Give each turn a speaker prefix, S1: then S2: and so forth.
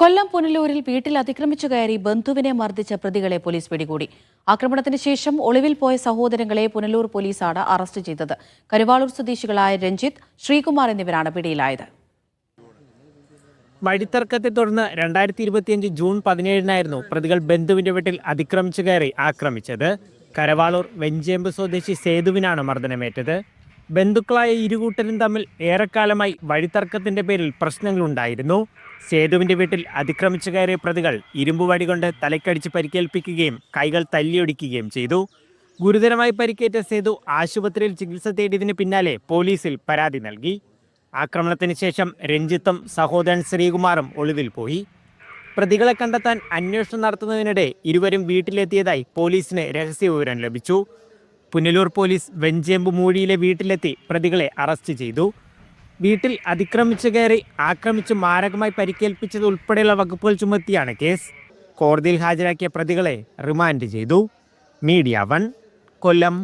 S1: കൊല്ലം പുനലൂരിൽ വീട്ടിൽ അതിക്രമിച്ചു കയറി ബന്ധുവിനെ മർദ്ദിച്ച പ്രതികളെ പോലീസ് പിടികൂടി. ആക്രമണത്തിന് ശേഷം ഒളിവിൽ പോയ സഹോദരങ്ങളെ പുനലൂർ പോലീസാണ് അറസ്റ്റ് ചെയ്തത്. കരുവാളൂർ സ്വദേശികളായ രഞ്ജിത്ത് ശ്രീകുമാർ എന്നിവരാണ് പിടിയിലായത്.
S2: വഴിത്തർക്കത്തെ തുടർന്ന് രണ്ടായിരത്തി ഇരുപത്തിയഞ്ച് ജൂൺ പതിനേഴിനായിരുന്നു പ്രതികൾ ബന്ധുവിന്റെ വീട്ടിൽ അതിക്രമിച്ചു കയറി ആക്രമിച്ചത്. കരവാളൂർ വെഞ്ചേമ്പ് സ്വദേശി സേതുവിനാണ് മർദ്ദനമേറ്റത്. ബന്ധുക്കളായ ഇരുകൂട്ടരും തമ്മിൽ ഏറെക്കാലമായി വഴിത്തർക്കത്തിന്റെ പേരിൽ പ്രശ്നങ്ങളുണ്ടായിരുന്നു. സേതുവിന്റെ വീട്ടിൽ അതിക്രമിച്ചു കയറിയ പ്രതികൾ ഇരുമ്പ് വടി കൊണ്ട് തലക്കടിച്ച് പരിക്കേൽപ്പിക്കുകയും കൈകൾ തല്ലിയൊടിക്കുകയും ചെയ്തു. ഗുരുതരമായി പരിക്കേറ്റ സേതു ആശുപത്രിയിൽ ചികിത്സ തേടിയതിന് പിന്നാലെ പോലീസിൽ പരാതി നൽകി. ആക്രമണത്തിന് ശേഷം രഞ്ജിത്തും സഹോദരൻ ശ്രീകുമാറും ഒളിവിൽ പോയി. പ്രതികളെ കണ്ടെത്താൻ അന്വേഷണം നടത്തുന്നതിനിടെ ഇരുവരും വീട്ടിലെത്തിയതായി പോലീസിന് രഹസ്യ വിവരം ലഭിച്ചു. പുനലൂർ പോലീസ് വെഞ്ചേമ്പ് മൂഴിയിലെ വീട്ടിലെത്തി പ്രതികളെ അറസ്റ്റ് ചെയ്തു. വീട്ടിൽ അതിക്രമിച്ചു കയറി ആക്രമിച്ച് മാരകമായി പരിക്കേൽപ്പിച്ചത് ഉൾപ്പെടെയുള്ള വകുപ്പുകൾ ചുമത്തിയാണ് കേസ്. കോടതിയിൽ ഹാജരാക്കിയ പ്രതികളെ റിമാൻഡ് ചെയ്തു. Media one Kollam.